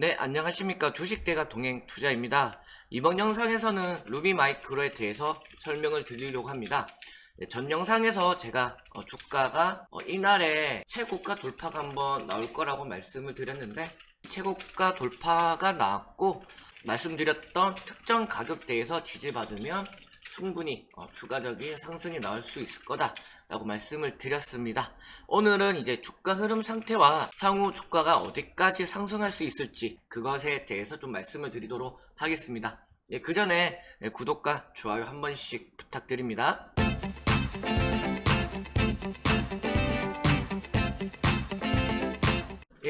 네, 안녕하십니까. 주식대가 동행 투자입니다. 이번 영상에서는 루비 마이크로에 대해서 설명을 드리려고 합니다. 네, 전 영상에서 제가 어, 주가가 어, 이날에 최고가 돌파가 한번 나올 거라고 말씀을 드렸는데 최고가 돌파가 나왔고 말씀드렸던 특정 가격대에서 지지받으면 충분히 어, 추가적인 상승이 나올 수 있을 거다 라고 말씀을 드렸습니다. 오늘은 이제 주가 흐름 상태와 향후 주가가 어디까지 상승할 수 있을지 그것에 대해서 좀 말씀을 드리도록 하겠습니다. 예, 그 전에 예, 구독과 좋아요 한 번씩 부탁드립니다.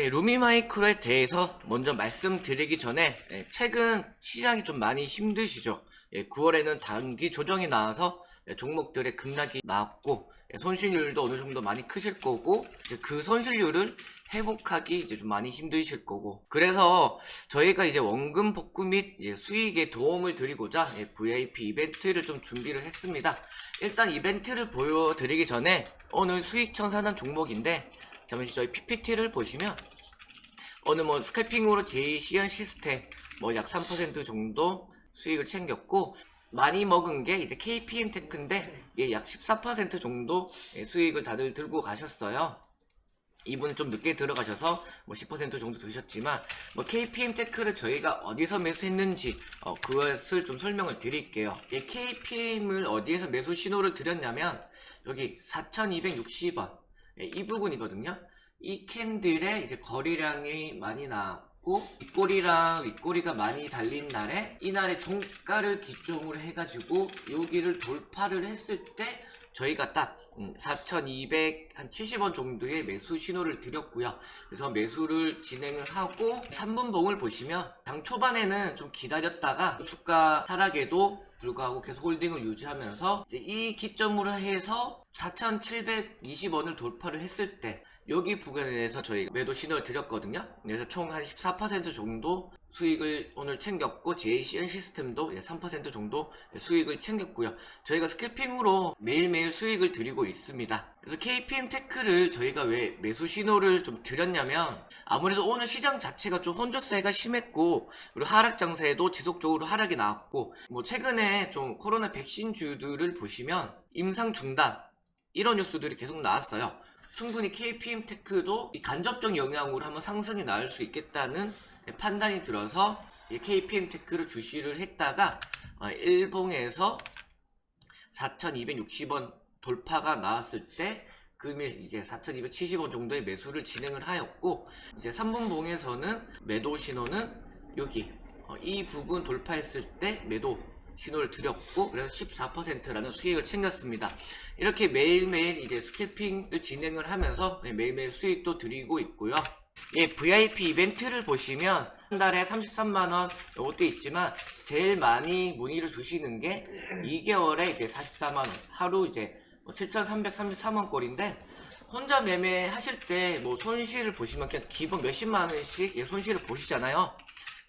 예, 루미마이크로에 대해서 먼저 말씀드리기 전에 예, 최근 시장이 좀 많이 힘드시죠. 예, 9월에는 단기 조정이 나와서 예, 종목들의 급락이 나왔고 예, 손실률도 어느 정도 많이 크실 거고 이제 그 손실률을 회복하기 이제 좀 많이 힘드실 거고 그래서 저희가 이제 원금 복구 및 예, 수익에 도움을 드리고자 예, VIP 이벤트를 좀 준비를 했습니다. 일단 이벤트를 보여드리기 전에 오늘 수익 청산한 종목인데 잠시 저희 PPT를 보시면 오늘 뭐 스캘핑으로 제이시안 시스템 뭐 약 3% 정도 수익을 챙겼고 많이 먹은 게 이제 KPM 테크인데 예, 약 14% 정도 예, 수익을 다들 들고 가셨어요. 이분은 좀 늦게 들어가셔서 뭐 10% 정도 드셨지만 뭐 KPM 테크를 저희가 어디서 매수했는지 어, 그것을 좀 설명을 드릴게요. 예, KPM을 어디에서 매수 신호를 드렸냐면 여기 4,260원 예, 이 부분이거든요. 이 캔들의 이제 거래량이 많이 나왔고 윗꼬리랑 윗꼬리가 많이 달린 날에 이날의 종가를 기점으로 해가지고 여기를 돌파를 했을 때 저희가 딱 4,270원 정도의 매수 신호를 드렸고요. 그래서 매수를 진행을 하고 3분봉을 보시면 장 초반에는 좀 기다렸다가 주가 하락에도 불구하고 계속 홀딩을 유지하면서 이 기점으로 해서 4,720원을 돌파를 했을 때 여기 부근에서 저희가 매도 신호를 드렸거든요. 그래서 총 한 14% 정도 수익을 오늘 챙겼고 JCN 시스템도 3% 정도 수익을 챙겼고요. 저희가 스캐핑으로 매일매일 수익을 드리고 있습니다. 그래서 KPM 테크를 저희가 왜 매수 신호를 좀 드렸냐면 아무래도 오늘 시장 자체가 좀 혼조세가 심했고 그리고 하락 장세에도 지속적으로 하락이 나왔고 뭐 최근에 좀 코로나 백신주들을 보시면 임상 중단 이런 뉴스들이 계속 나왔어요. 충분히 KPM 테크도 이 간접적 영향으로 한번 상승이 나올 수 있겠다는 판단이 들어서 이 KPM 테크를 주시를 했다가 어, 일봉에서 4,260원 돌파가 나왔을 때 금일 이제 4,270원 정도의 매수를 진행을 하였고 이제 3분 봉에서는 매도 신호는 여기 어, 이 부분 돌파했을 때 매도 신호를 드렸고 그래서 14%라는 수익을 챙겼습니다. 이렇게 매일매일 이제 스킬핑을 진행을 하면서 네, 매일매일 수익도 드리고 있고요. 예, VIP 이벤트를 보시면 한 달에 33만원 이것도 있지만 제일 많이 문의를 주시는 게 2개월에 이제 44만원 하루 이제 7,333원 꼴인데 혼자 매매 하실 때 뭐 손실을 보시면 그냥 기본 몇십만 원씩 예, 손실을 보시잖아요.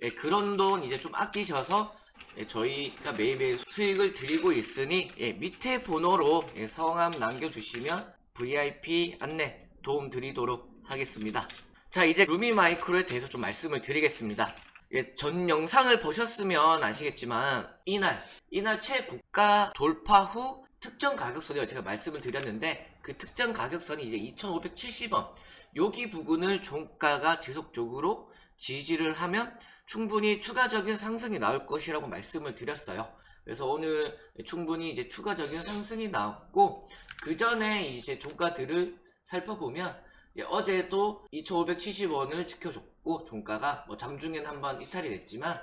예, 그런 돈 이제 좀 아끼셔서 예, 저희가 매일매일 수익을 드리고 있으니 예, 밑에 번호로 예, 성함 남겨주시면 VIP 안내 도움 드리도록 하겠습니다. 자 이제 루미 마이크로에 대해서 좀 말씀을 드리겠습니다. 예, 전 영상을 보셨으면 아시겠지만 이날 이날 최고가 돌파 후 특정 가격선이요 제가 말씀을 드렸는데 그 특정 가격선이 이제 2,570원 여기 부분을 종가가 지속적으로 지지를 하면 충분히 추가적인 상승이 나올 것이라고 말씀을 드렸어요. 그래서 오늘 충분히 이제 추가적인 상승이 나왔고 그 전에 이제 종가들을 살펴보면 예, 어제도 2,570원을 지켜줬고 종가가 뭐 장중엔 한번 이탈이 됐지만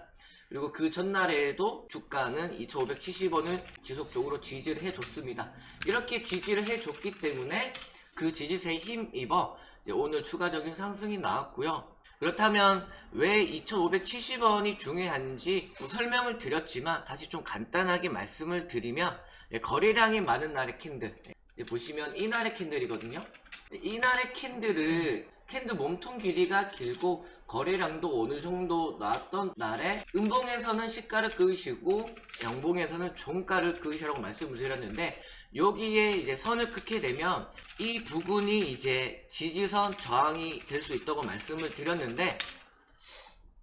그리고 그 전날에도 주가는 2,570원을 지속적으로 지지를 해줬습니다. 이렇게 지지를 해줬기 때문에 그 지지세에 힘입어 오늘 추가적인 상승이 나왔고요. 그렇다면 왜 2,570원이 중요한지 뭐 설명을 드렸지만 다시 좀 간단하게 말씀을 드리면 예, 거래량이 많은 날의 캔들 보시면 이날의 캔들이거든요. 이날의 캔들을 캔들 몸통 길이가 길고 거래량도 어느 정도 나왔던 날에 음봉에서는 시가를 끄시고 양봉에서는 종가를 끄시라고 말씀을 드렸는데 여기에 이제 선을 긋게 되면 이 부분이 이제 지지선 저항이 될 수 있다고 말씀을 드렸는데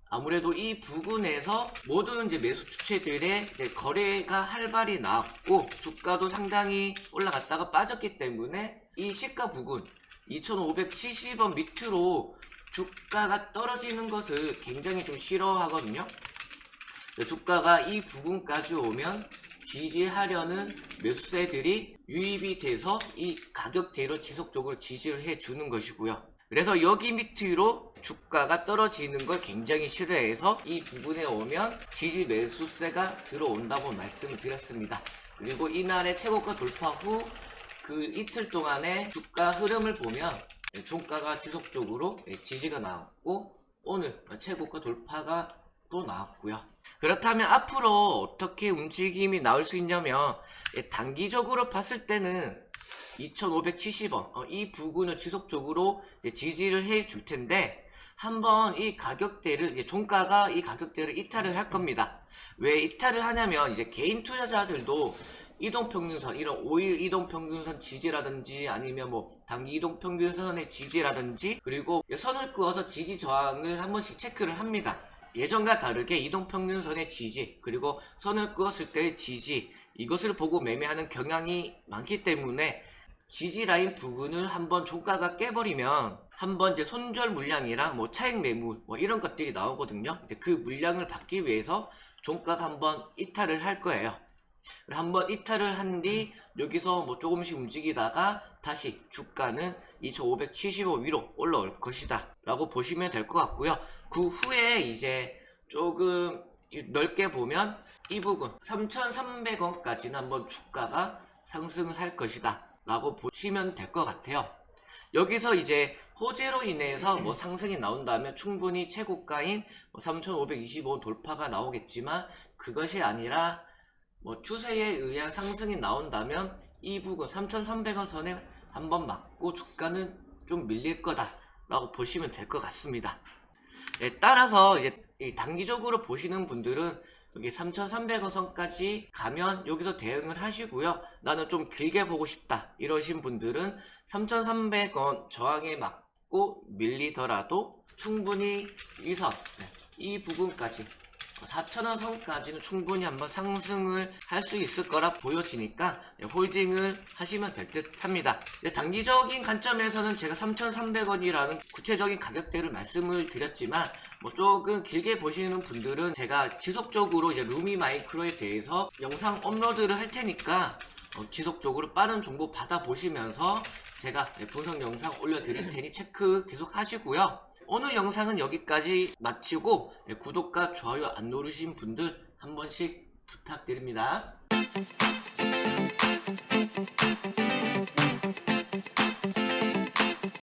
아무래도 이 부근에서 모든 이제 매수 주체들의 이제 거래가 활발히 나왔고 주가도 상당히 올라갔다가 빠졌기 때문에 이 시가 부근 2,570원 밑으로 주가가 떨어지는 것을 굉장히 좀 싫어하거든요. 주가가 이 부분까지 오면 지지하려는 매수세들이 유입이 돼서 이 가격대로 지속적으로 지지를 해주는 것이고요. 그래서 여기 밑으로 주가가 떨어지는 걸 굉장히 싫어해서 이 부분에 오면 지지 매수세가 들어온다고 말씀을 드렸습니다. 그리고 이날의 최고가 돌파 후 그 이틀 동안의 주가 흐름을 보면 종가가 지속적으로 지지가 나왔고 오늘 최고가 돌파가 또 나왔고요. 그렇다면 앞으로 어떻게 움직임이 나올 수 있냐면 예, 단기적으로 봤을 때는 2,570원 이 부근을 지속적으로 지지를 해 줄 텐데 한번 이 가격대를 이제 종가가 이 가격대를 이탈을 할 겁니다. 왜 이탈을 하냐면 이제 개인 투자자들도 이동평균선 이런 5일 이동평균선 지지라든지 아니면 뭐 단기 이동평균선의 지지라든지 그리고 선을 그어서 지지 저항을 한 번씩 체크를 합니다. 예전과 다르게 이동평균선의 지지 그리고 선을 그었을 때의 지지 이것을 보고 매매하는 경향이 많기 때문에 지지 라인 부분을 한번 종가가 깨버리면 한번 이제 손절 물량이랑 뭐 차익 매물 뭐 이런 것들이 나오거든요. 이제 그 물량을 받기 위해서 종가가 한번 이탈을 할 거예요. 한번 이탈을 한 뒤 여기서 뭐 조금씩 움직이다가 다시 주가는 2575 위로 올라올 것이다 라고 보시면 될 것 같고요. 그 후에 이제 조금 넓게 보면 이 부분 3300원까지는 한번 주가가 상승을 할 것이다 라고 보시면 될 것 같아요. 여기서 이제 호재로 인해서 뭐 상승이 나온다면 충분히 최고가인 3525원 돌파가 나오겠지만 그것이 아니라 뭐 추세에 의한 상승이 나온다면 이 부분 3,300원 선에 한번 맞고 주가는 좀 밀릴 거다 라고 보시면 될 것 같습니다. 예, 따라서 이제 이 단기적으로 보시는 분들은 여기 3,300원 선까지 가면 여기서 대응을 하시고요. 나는 좀 길게 보고 싶다 이러신 분들은 3,300원 저항에 맞고 밀리더라도 충분히 이선 네, 이 부분까지 4,000원 선까지는 충분히 한번 상승을 할 수 있을 거라 보여지니까 홀딩을 하시면 될 듯 합니다. 단기적인 관점에서는 제가 3,300원이라는 구체적인 가격대를 말씀을 드렸지만 뭐 조금 길게 보시는 분들은 제가 지속적으로 이제 루미 마이크로에 대해서 영상 업로드를 할 테니까 어, 지속적으로 빠른 정보 받아보시면서 제가 분석 영상 올려드릴 테니 체크 계속 하시고요. 오늘 영상은 여기까지 마치고 예, 구독과 좋아요 안 누르신 분들 한 번씩 부탁드립니다.